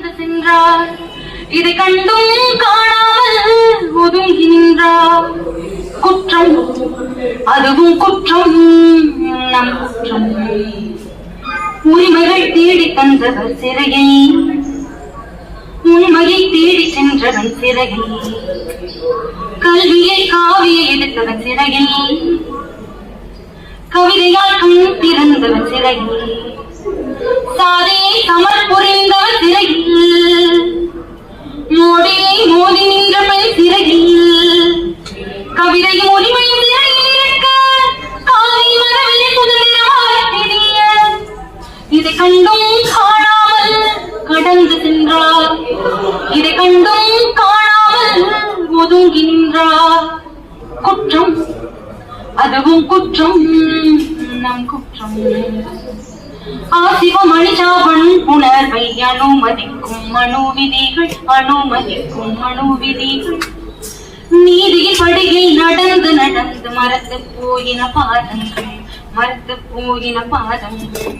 கடந்து சென்றார். இதை கண்டும் காணாமல் ஒதுங்கி நின்றார். குற்றம் அதுவும் குற்றம் நம் குற்றம். உரிமைகள் தேடி தந்தவர் சிறையை. உண்மையை தேடி சென்றவன் சிறையை. கல்வியை காவியை எடுத்தவன் சிறையை. கவிதையால் கண் திறந்தவன் சிறையை. சாதியை சமர் கவிதையும் ஒளிமையும் இதை கண்டும் காணாமல் கடந்து சென்றார். இதை கண்டும் காணாமல் ஒதுங்கின்றார் குற்றம். அதுவும் குற்றம். நம் குற்றம். ஆசிவ மணிஜாபன் உணர்வை அனுமதிக்கும் மனு விதிகள் அனுமதிக்கும் மனு விதிகள் நீதியின் படியில் நடந்து நடந்து மறந்து போயின பாதங்கள் மறந்து போயின பாதங்கள்.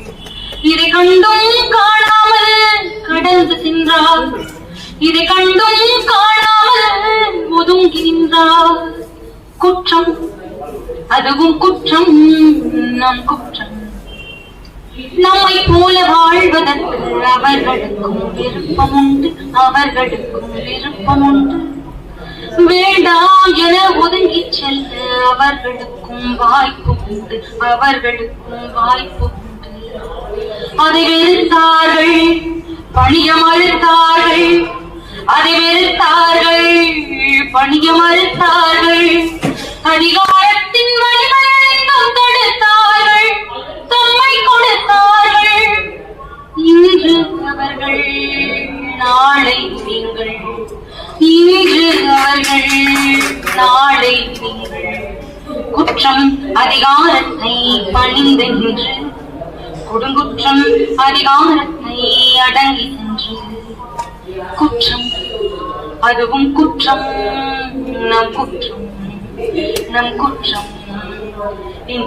இதை கண்டும் காணாமல் கடந்து சென்றார் இதை கண்டும் காணாமல் ஒதுங்கி நின்றார் குற்றம் அதுவும் குற்றம் நம் குற்றம். நம்மை போல வாழ்வதற்கு அவர்களுக்கும் விருப்பம் உண்டு அவர்களுக்கும் விருப்பம் உண்டு. என ஒதுங்கி செல்ல அவர்களுக்கும் வாய்ப்பு உண்டு. அவர்களுக்கும் வாய்ப்பு உண்டு. அதை வெறுத்தார்கள் பணிய மறுத்தார்கள் அதை வெறுத்தார்கள் பணிய மறுத்தார்கள் அதிகம் நாளை குற்றம் அதிகாரத்தை பணிந்தென்று. கொடுங்குற்றம் அதிகாரத்தை அடங்கி சென்று. குற்றம் அதுவும் குற்றம். நம் குற்றம் நம் குற்றம். இந்த